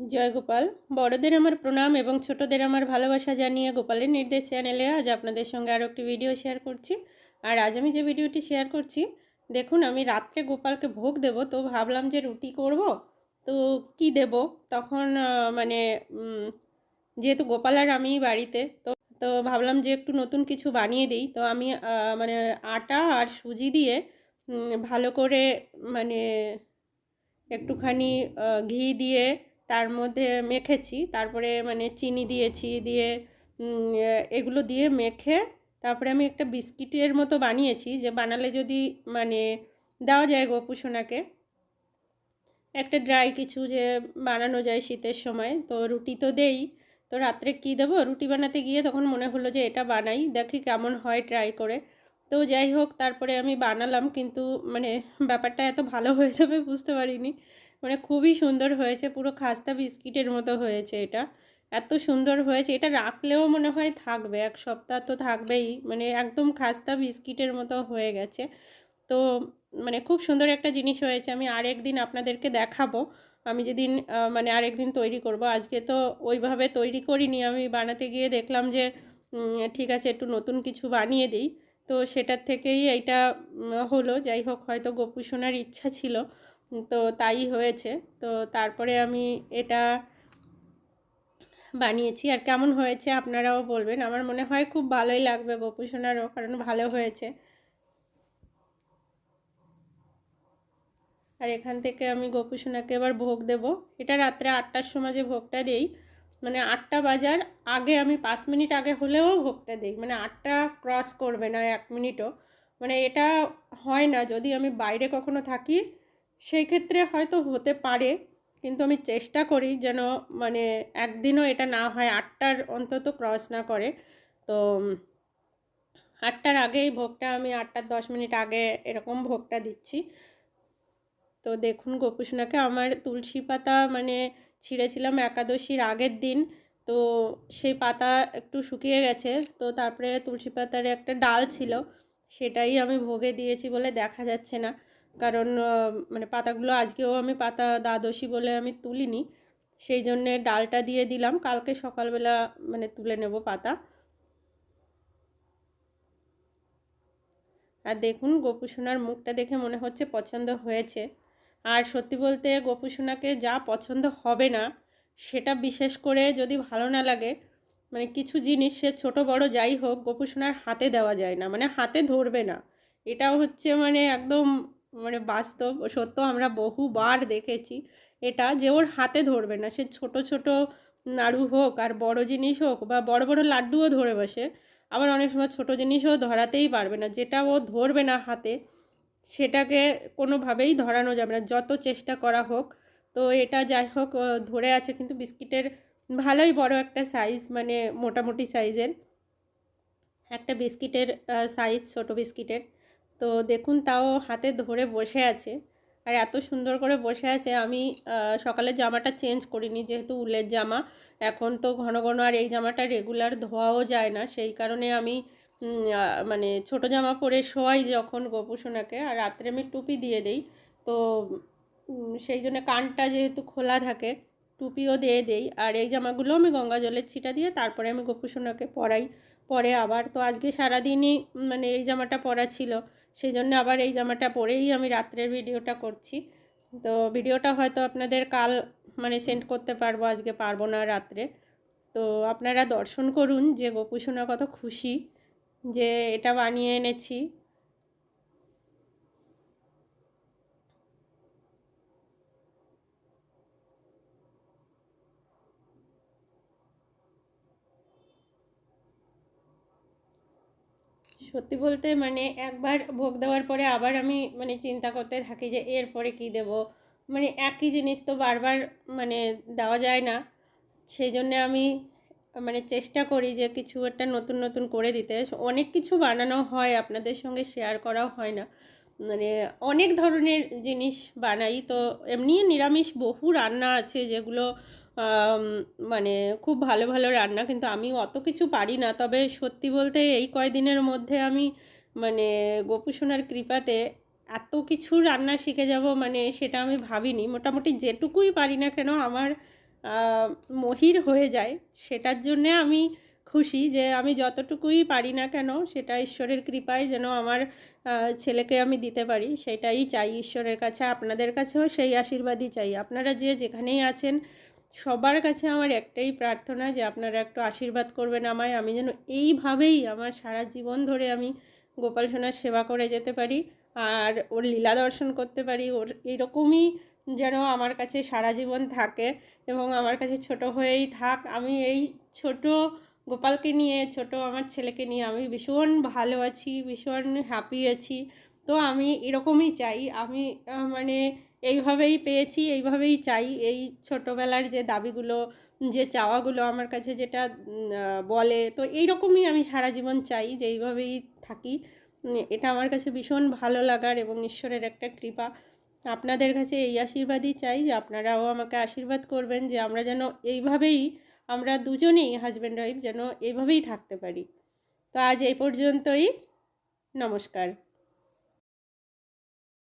জয় গোপাল বড়দের আমার প্রণাম এবং ছোটদের আমার ভালোবাসা জানিয়ে গোপালের নির্দেশ চ্যানেলে আজ আপনাদের সঙ্গে আরও একটি ভিডিও শেয়ার করছি। আর আজ আমি যে ভিডিওটি শেয়ার করছি, দেখুন আমি রাত্রে গোপালকে ভোগ দেব, তো ভাবলাম যে রুটি করব, তো কি দেব? তখন মানে যেহেতু গোপাল আর আমি বাড়িতে, তো তো ভাবলাম যে একটু নতুন কিছু বানিয়ে দিই, তো আমি মানে আটা আর সুজি দিয়ে ভালো করে মানে একটুখানি ঘি দিয়ে তার মধ্যে মেখেছি। তারপরে মানে চিনি দিয়েছি, দিয়ে এগুলো দিয়ে মেখে তারপরে আমি একটা বিস্কিটের মতো বানিয়েছি যে বানালে যদি মানে দেওয়া যায় গোপুসোনাকে একটা ড্রাই কিছু যে বানানো যায় শীতের সময়। তো রুটি তো দেই। তো রাত্রে কি দেবো? রুটি বানাতে গিয়ে তখন মনে হলো যে এটা বানাই, দেখি কেমন হয় ট্রাই করে। তো যাই হোক, তারপরে আমি বানালাম কিন্তু মানে ব্যাপারটা এত ভালো হয়ে যাবে বুঝতে পারিনি। মানে খুবই সুন্দর হয়েছে, পুরো খাস্তা বিস্কিটের মতো হয়েছে এটা। এত সুন্দর হয়েছে, এটা রাখলেও মনে হয় থাকবে, এক সপ্তাহ তো থাকবেই মানে একদম খাস্তা বিস্কিটের মতো হয়ে গেছে। তো মানে খুব সুন্দর একটা জিনিস হয়েছে, আমি আরেক দিন আপনাদেরকে দেখাবো। আমি যেদিন মানে আরেক দিন তৈরি করব, আজকে তো ওইভাবে তৈরি করিনি, আমি বানাতে গিয়ে দেখলাম যে ঠিক আছে, একটু নতুন কিছু বানিয়ে দিই। তো সেটার থেকেই এইটা হলো, যাই হোক, হয়তো গোপু সোনার ইচ্ছা ছিল। তো তাই হয়েছে। তো তারপরে আমি এটা বানিয়েছি। আর কেমন হয়েছে আপনারাও বলবেন। আমার মনে হয় খুব ভালোই লাগবে গোপু সোনারও, কারণ ভালো হয়েছে। আর এখান থেকে আমি গোপু সোনাকে এবার ভোগ দেব। এটা রাত্রে আটটার সময় যে ভোগটা দেই মানে আটটা বাজার আগে আমি পাঁচ মিনিট আগে হলেও ভোগটা দিই। মানে আটটা ক্রস করবে না এক মিনিটও। মানে এটা হয় না। যদি আমি বাইরে কখনো থাকি সেই ক্ষেত্রে হয়তো হতে পারে, কিন্তু আমি চেষ্টা করি যেন মানে একদিনও এটা না হয়, আটটার অন্তত ক্রস না করে। তো আটটার আগেই ভোগটা আমি আটটার দশ মিনিট আগে এরকম ভোগটা দিচ্ছি। তো দেখুন গোপুসোনাকে আমার তুলসী পাতা মানে ছিঁড়েছিলাম একাদশীর আগের দিন, তো সেই পাতা একটু শুকিয়ে গেছে, তো তারপরে তুলসী পাতার একটা ডাল ছিল, সেটাই আমি ভোগে দিয়েছি বলে দেখা যাচ্ছে না। কারণ মানে পাতাগুলো আজকেও আমি পাতা দ্বাদশী বলে আমি তুলিনি। সেই জন্যে ডালটা দিয়ে দিলাম। কালকে সকালবেলা মানে তুলে নেব পাতা। আর দেখুন, গোপুসোনার মুখটা দেখে মনে হচ্ছে পছন্দ হয়েছে। আর সত্যি বলতে গোপুসোনাকে যা পছন্দ হবে না, সেটা বিশেষ করে যদি ভালো না লাগে মানে কিছু জিনিস সে ছোট বড় যাই হোক, গোপুসোনার হাতে দেওয়া যায় না। মানে হাতে ধরবে না। এটাও হচ্ছে মানে একদম মানে বাস্তব, সত্য আমরা বহুবার দেখেছি। এটা যে ওর হাতে ধরবে না, সে ছোট ছোট নাড়ু হোক আর বড় জিনিস হোক বা বড় বড় লাড্ডুও ধরে বসে, আবার অনেক সময় ছোট জিনিসও ধরাতেই পারবে না। যেটা ও ধরবে না হাতে, সেটাকে কোনোভাবেই ধরানো যাবে না, যত চেষ্টা করা হোক। তো এটা যাই হোক ধরে আছে কিন্তু বিস্কিটের ভালোই বড় একটা সাইজ মানে মোটামুটি সাইজের একটা বিস্কিটের সাইজ ছোট বিস্কিটের। তো দেখুন, তাও হাতে ধরে বসে আছে। আর এত সুন্দর করে বসে আছে, আমি সকালে জামাটা চেঞ্জ করিনি, যেহেতু উলের জামা। এখন তো ঘন ঘন আর এই জামাটা রেগুলার ধোয়াও যায় না, সেই কারণে আমি মানে ছোট জামা পরে শোয়াই যখন গোপুসোনাকে, আর রাত্রে আমি টুপি দিয়ে দেই। তো সেই জন্য কানটা যেহেতু খোলা থাকে, টুপিও দিয়ে দেই। আর এই জামাগুলো আমি গঙ্গা জলের ছিটা দিয়ে তারপরে আমি গোপুসোনাকে পরাই। পরে আবার তো আজকে সারাদিনই মানে এই জামাটা পরা ছিল। সেই জন্য আবার এই জামাটা পরেই আমি রাত্রের ভিডিওটা করছি। তো ভিডিওটা হয়তো আপনাদের কাল মানে সেন্ড করতে পারব, আজকে পারব না রাত্রে। তো আপনারা দর্শন করুন যে গোপুসোনা কত খুশি যে এটা বানিয়ে এনেছি। সত্যি বলতে মানে একবার ভোগ দেওয়ার পরে আবার আমি মানে চিন্তা করতে থাকি যে এরপরে কী দেবো? মানে একই জিনিস তো বারবার মানে দেওয়া যায় না। সেই জন্যে আমি মানে চেষ্টা করি যে কিছু একটা নতুন নতুন করে দিতে। অনেক কিছু বানানো হয়, আপনাদের সঙ্গে শেয়ার করাও হয় না। মানে অনেক ধরনের জিনিস বানাই। তো এমনি নিরামিষ বহু রান্না আছে যেগুলো মানে খুব ভালো ভালো রান্না, কিন্তু আমি অত কিছু পারি না। তবে সত্যি বলতে এই কয়দিনের মধ্যে আমি মানে গোপুসোনার কৃপাতে এত কিছু রান্না শিখে যাব মানে সেটা আমি ভাবিনি। মোটামুটি যেটুকুই পারি না কেন, আমার মহির হয়ে যায়। সেটার জন্যে আমি খুশি যে আমি যতটুকুই পারি না কেন, সেটা ঈশ্বরের কৃপায় যেন আমার ছেলেকে আমি দিতে পারি। সেটাই চাই ঈশ্বরের কাছে, আপনাদের কাছেও সেই আশীর্বাদই চাই। আপনারা যে যেখানেই আছেন সবার কাছে আমার একটাই প্রার্থনা যে আপনারা একটু আশীর্বাদ করবেন আমায়। আমি যেন এইভাবেই আমার সারা জীবন ধরে আমি গোপাল সোনার সেবা করে যেতে পারি, আর ওর লীলা দর্শন করতে পারি। ওর এরকমই যেন আমার কাছে সারা জীবন থাকে এবং আমার কাছে ছোট হয়েই থাক। আমি এই ছোট গোপালকে নিয়ে, ছোট আমার ছেলেকে নিয়ে আমি ভীষণ ভালো আছি, ভীষণ হ্যাপি আছি। তো আমি এরকমই চাই। আমি মানে এইভাবেই পেয়েছি, এইভাবেই চাই। এই ছোটোবেলার যে দাবিগুলো, যে চাওয়াগুলো আমার কাছে যেটা বলে, তো এইরকমই আমি সারা জীবন চাই যে এইভাবেই থাকি। এটা আমার কাছে ভীষণ ভালো লাগার এবং ঈশ্বরের একটা কৃপা। আপনাদের কাছে এই আশীর্বাদই চাই যে আপনারাও আমাকে আশীর্বাদ করবেন যে আমরা যেন এইভাবেই, আমরা দুজনেই হাজব্যান্ড ওয়াইফ যেন এইভাবেই থাকতে পারি। তো আজ এই পর্যন্তই। নমস্কার।